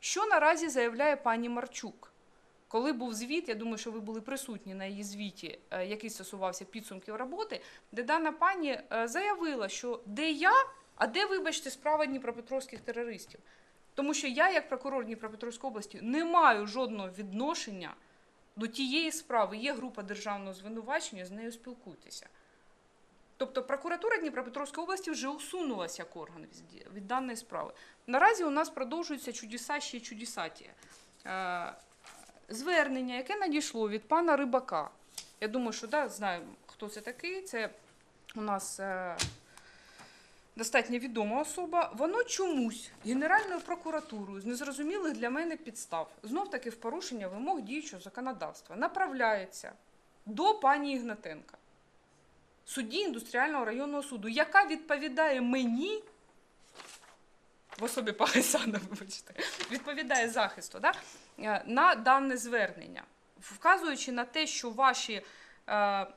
Що наразі заявляє пані Марчук? Коли був звіт, я думаю, що ви були присутні на її звіті, е, який стосувався підсумків роботи, де дана пані е, заявила, що де я, а де, вибачте, справа дніпропетровських терористів. Тому що я, як прокурор Дніпропетровської області, не маю жодного відношення до тієї справи. Є група державного звинувачення, з нею спілкуйтеся. Тобто прокуратура Дніпропетровської області вже усунулася як орган від- даної справи. Наразі у нас продовжуються чудеса ще чудесаті. Е, Звернення, яке надійшло від пана Рибака. Я думаю, що да, знаємо, хто це такий. Це у нас е, достатньо відома особа. Воно чомусь Генеральною прокуратурою з незрозумілих для мене підстав, знов таки в порушення вимог діючого законодавства, направляється до пані Ігнатенка судді індустріального районного суду, яка відповідає мені. В особі Пагасяна, вибачте, відповідає захисту да, е, на дане звернення, вказуючи на те, що ваші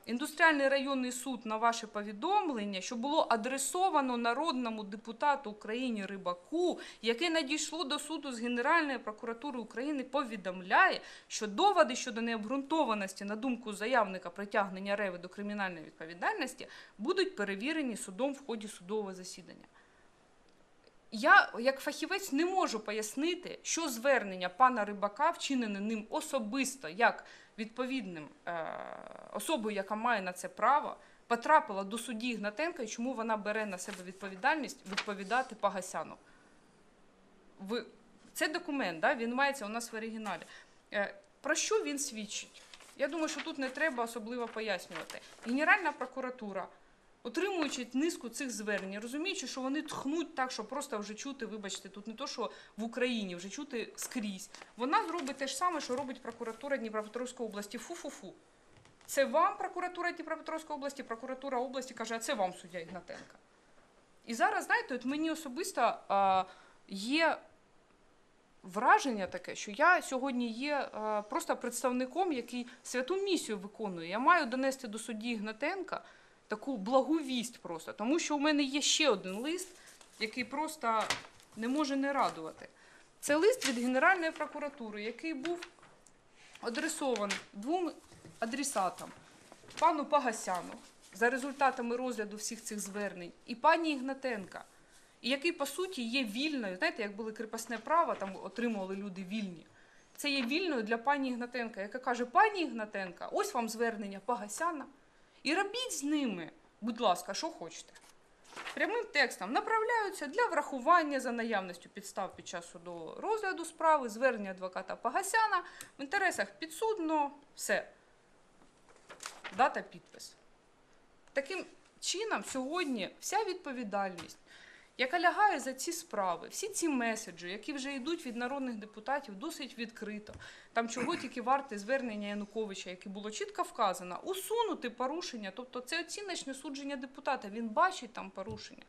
індустріальний районний суд на ваше повідомлення, що було адресовано народному депутату України Рибаку, яке надійшло до суду з Генеральної прокуратури України, повідомляє, що доводи щодо необґрунтованості на думку заявника притягнення Реви до кримінальної відповідальності будуть перевірені судом в ході судового засідання. Я, як фахівець, не можу пояснити, що звернення пана Рибака, вчинене ним особисто, як відповідним е, особою, яка має на це право, потрапила до судді Ігнатенка і чому вона бере на себе відповідальність відповідати Пагасяну. Ви... Це документ, да? він мається у нас в оригіналі. Е, про що він свідчить? Я думаю, що тут не треба особливо пояснювати. Генеральна прокуратура отримуючи низку цих звернень, розуміючи, що вони тхнуть так, що просто вже чути, вибачте, тут не то, що в Україні, вже чути скрізь. Вона зробить те ж саме, що робить прокуратура Дніпропетровської області. Фу-фу-фу. Це вам прокуратура Дніпропетровської області, прокуратура області каже, а це вам суддя Ігнатенка. І зараз, знаєте, от мені особисто а, є враження таке, що я сьогодні є а, просто представником, який святу місію виконує. Я маю донести до судді Ігнатенка таку благу вість просто, тому що у мене є ще один лист, який просто не може не радувати. Це лист від Генеральної прокуратури, який був адресований двом адресатам: пану Пагасяну за результатами розгляду всіх цих звернень, і пані Ігнатенка, і який, по суті, є вільною. Знаєте, як були кріпосне право, там отримували люди вільні. Це є вільною для пані Ігнатенка, яка каже: пані Ігнатенка, ось вам звернення Пагасяна. І робіть з ними, будь ласка, що хочете. Прямим текстом направляються для врахування за наявністю підстав під час судового розгляду справи, звернення адвоката Пагасяна в інтересах підсудного, все. Дата підпис. Таким чином, сьогодні вся відповідальність, яка лягає за ці справи, всі ці меседжі, які вже йдуть від народних депутатів, досить відкрито. Там чого тільки варте звернення Януковича, яке було чітко вказано, усунути порушення. Тобто це оціночне судження депутата. Він бачить там порушення.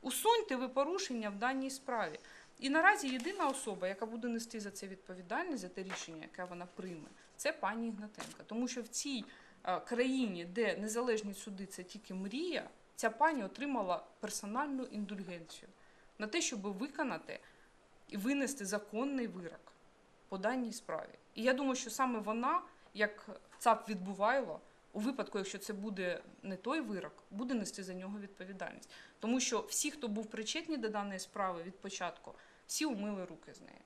Усуньте ви порушення в даній справі. І наразі єдина особа, яка буде нести за це відповідальність, за те рішення, яке вона прийме, це пані Ігнатенка. Тому що в цій е, країні, де незалежні суди це тільки мрія, ця пані отримала персональну індульгенцію на те, щоб виконати і винести законний вирок по даній справі. І я думаю, що саме вона, як ЦАП відбувайло, у випадку, якщо це буде не той вирок, буде нести за нього відповідальність. Тому що всі, хто був причетні до даної справи від початку, всі умили руки з неї.